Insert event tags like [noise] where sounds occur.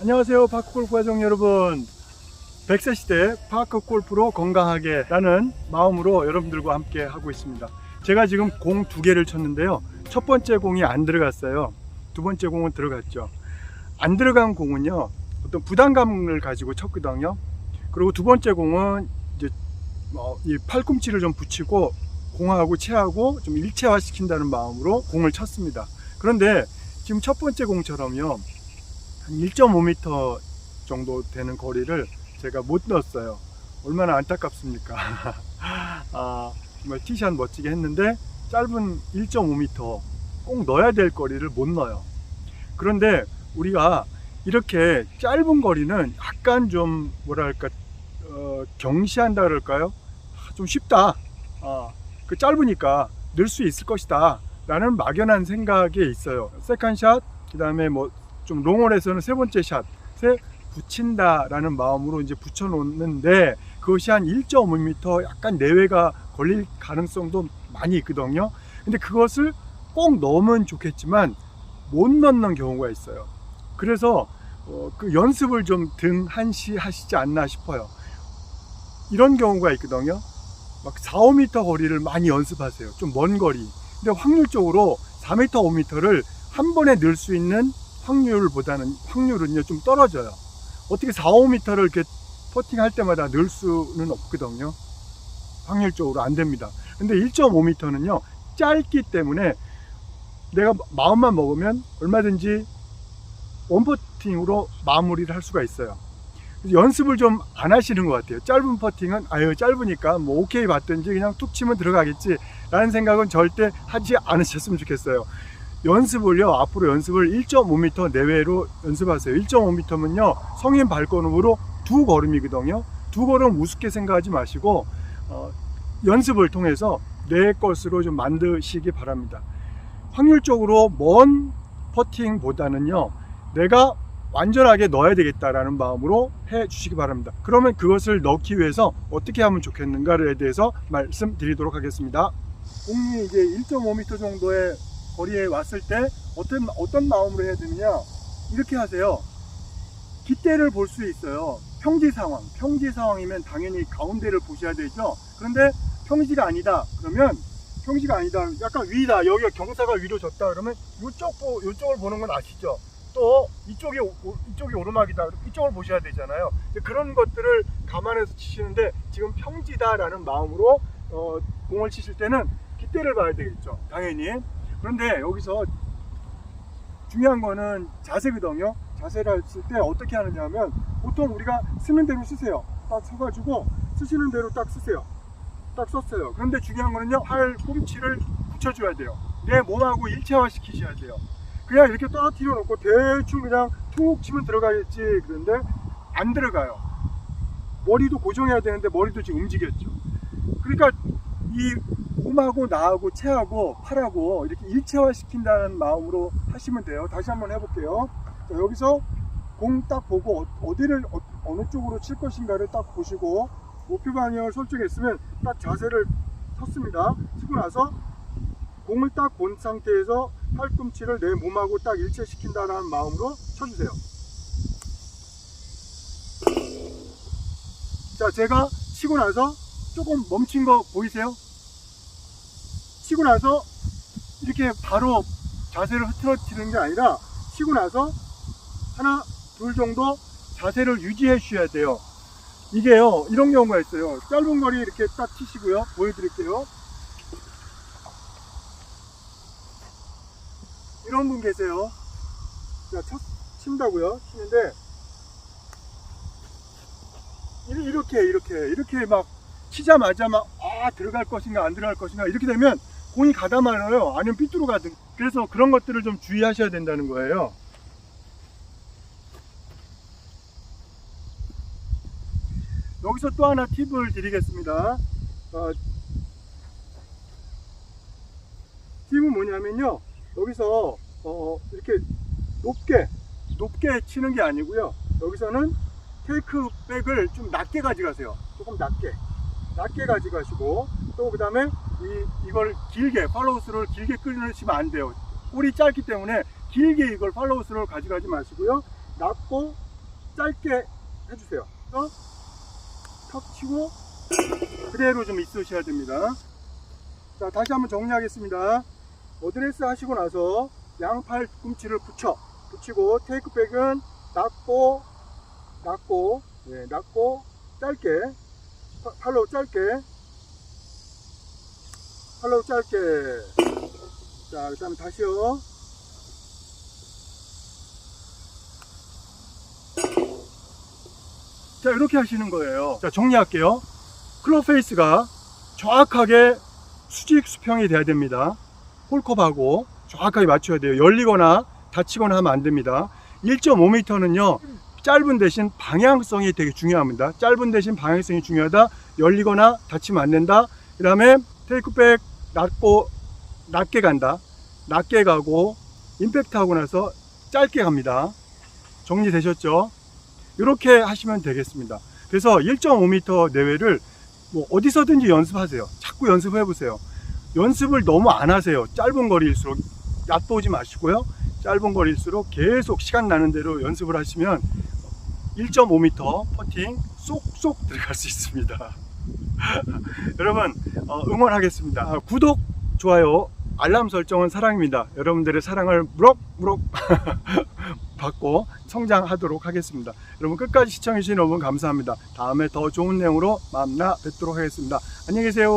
안녕하세요 파크골프 과정 여러분. 100세 시대 파크골프로 건강하게 라는 마음으로 여러분들과 함께 하고 있습니다. 제가 지금 공 두 개를 쳤는데요. 첫 번째 공이 안 들어갔어요. 두 번째 공은 들어갔죠. 안 들어간 공은요 어떤 부담감을 가지고 쳤거든요. 그리고 두 번째 공은 이제 어, 이 팔꿈치를 좀 붙이고 공하고 채하고 좀 일체화 시킨다는 마음으로 공을 쳤습니다. 그런데 지금 첫 번째 공처럼요 한 1.5m 정도 되는 거리를 제가 못 넣었어요. 얼마나 안타깝습니까? [laughs] 아, 정말 티샷 멋지게 했는데 짧은 1.5m 꼭 넣어야 될 거리를 못 넣어요. 그런데 우리가 이렇게 짧은 거리는 약간 좀 뭐랄까 어, 경시한다 그럴까요? 아, 좀 쉽다. 아, 그 짧으니까 넣을 수 있을 것이다. 라는 막연한 생각이 있어요. 세컨샷, 그 다음에 뭐 좀 롱홀에서는 세 번째 샷에 붙인다라는 마음으로 이제 붙여놓는데 그것이 한 1.5m 약간 내외가 걸릴 가능성도 많이 있거든요. 근데 그것을 꼭 넣으면 좋겠지만 못 넣는 경우가 있어요. 그래서 어, 그 연습을 좀 등한시 하시지 않나 싶어요. 이런 경우가 있거든요. 막 4, 5m 거리를 많이 연습하세요. 좀 먼 거리. 근데 확률적으로 4m, 5m를 한 번에 넣을 수 있는 확률보다는 확률은요 좀 떨어져요. 어떻게 4, 5m를 이렇게 퍼팅할 때마다 넣을 수는 없거든요. 확률적으로 안 됩니다. 근데 1.5m는요 짧기 때문에 내가 마음만 먹으면 얼마든지 원퍼팅으로 마무리를 할 수가 있어요. 연습을 좀 안 하시는 것 같아요. 짧은 퍼팅은 아유 짧으니까 뭐 오케이 봤든지 그냥 툭 치면 들어가겠지 라는 생각은 절대 하지 않으셨으면 좋겠어요. 연습을요 앞으로 연습을 1.5m 내외로 연습하세요. 1.5m면요 성인 발걸음으로 두 걸음이거든요. 두 걸음 우습게 생각하지 마시고 어, 연습을 통해서 내 것으로 좀 만드시기 바랍니다. 확률적으로 먼 퍼팅보다는요 내가 완전하게 넣어야 되겠다라는 마음으로 해 주시기 바랍니다. 그러면 그것을 넣기 위해서 어떻게 하면 좋겠는가에 대해서 말씀드리도록 하겠습니다. 공이 이제 1.5m 정도의 거리에 왔을 때 어떤 어떤 마음으로 해야 되느냐 이렇게 하세요. 깃대를 볼 수 있어요. 평지 상황, 평지 상황이면 당연히 가운데를 보셔야 되죠. 그런데 평지가 아니다. 그러면 평지가 아니다. 약간 위다. 여기가 경사가 위로 졌다. 그러면 이쪽 보 이쪽을 보는 건 아시죠? 또 이쪽이 오- 이쪽이 오르막이다. 이쪽을 보셔야 되잖아요. 그런 것들을 감안해서 치시는데 지금 평지다라는 마음으로 어, 공을 치실 때는 깃대를 봐야 되겠죠. 당연히. 그런데 여기서 중요한 거는 자세거든요. 자세를 했을 때 어떻게 하느냐 하면 보통 우리가 쓰는 대로 쓰세요. 딱 서가지고 쓰시는 대로 딱 쓰세요. 딱 썼어요. 그런데 중요한 거는요. 팔 꿈치를 붙여줘야 돼요. 내 몸하고 일체화 시키셔야 돼요. 그냥 이렇게 떨어뜨려 놓고 대충 그냥 툭 치면 들어가겠지. 그런데 안 들어가요. 머리도 고정해야 되는데 머리도 지금 움직였죠. 그러니까 이 몸하고 나하고 체하고 팔하고 이렇게 일체화 시킨다는 마음으로 하시면 돼요. 다시 한번 해볼게요. 자, 여기서 공 딱 보고 어- 어디를 어, 느 쪽으로 칠 것인가를 딱 보시고 목표 방향을 설정했으면 딱 자세를 섰습니다. 쓰고 나서 공을 딱 본 상태에서 팔꿈치를 내 몸하고 딱 일체시킨다는 마음으로 쳐주세요. 자, 제가 치고 나서 조금 멈춘 거 보이세요? 치고 나서 이렇게 바로 자세를 흐트러뜨리는 게 아니라 치고 나서 하나, 둘 정도 자세를 유지해 주셔야 돼요. 이게요, 이런 경우가 있어요. 짧은 거리 이렇게 딱 치시고요. 보여드릴게요. 이런 분 계세요. 자, 첫, 친다고요. 치는데, 이- 이렇게, 이렇게, 이렇게 막 치자마자 막, 아, 들어갈 것인가, 안 들어갈 것인가, 이렇게 되면 공이 가다 말아요. 아니면 삐뚤어 가든. 그래서 그런 것들을 좀 주의하셔야 된다는 거예요. 여기서 또 하나 팁을 드리겠습니다. 어, 팁은 뭐냐면요. 여기서 어, 이렇게 높게 높게 치는 게 아니고요. 여기서는 테이크 백을 좀 낮게 가져가세요. 조금 낮게 낮게 가져가시고 또 그 다음에 이 이걸 길게 팔로우스를 길게 끊으시면 안 돼요. 볼이 짧기 때문에 길게 이걸 팔로우스를 가져가지 마시고요. 낮고 짧게 해주세요. 어? 턱 치고 그대로 좀 있으셔야 됩니다. 자, 다시 한번 정리하겠습니다. 어드레스 하시고 나서 양팔 꿈치를 붙여 붙이고 테이크백은 낮고 낮고 예, 낮고 짧게 파- 팔로우 짧게 팔로우 짧게 자, 그 다음에 다시요. 자, 이렇게 하시는 거예요. 자, 정리할게요. 클럽 페이스가 정확하게 수직 수평이 돼야 됩니다. 홀컵하고 정확하게 맞춰야 돼요. 열리거나 닫히거나 하면 안 됩니다. 1.5m는요, 짧은 대신 방향성이 되게 중요합니다. 짧은 대신 방향성이 중요하다. 열리거나 닫히면 안 된다. 그 다음에 테이크백 낮고, 낮게 간다. 낮게 가고, 임팩트 하고 나서 짧게 갑니다. 정리되셨죠? 이렇게 하시면 되겠습니다. 그래서 1.5m 내외를 뭐 어디서든지 연습하세요. 자꾸 연습해 보세요. 연습을 너무 안 하세요. 짧은 거리일수록 얕보지 마시고요. 짧은 거리일수록 계속 시간 나는 대로 연습을 하시면 1.5m 퍼팅 쏙쏙 들어갈 수 있습니다. [laughs] 여러분 어, 응원하겠습니다. 아, 구독, 좋아요, 알람 설정은 사랑입니다. 여러분들의 사랑을 무럭무럭 [laughs] 받고 성장하도록 하겠습니다. 여러분 끝까지 시청해주신 여러분 감사합니다. 다음에 더 좋은 내용으로 만나 뵙도록 하겠습니다. 안녕히 계세요.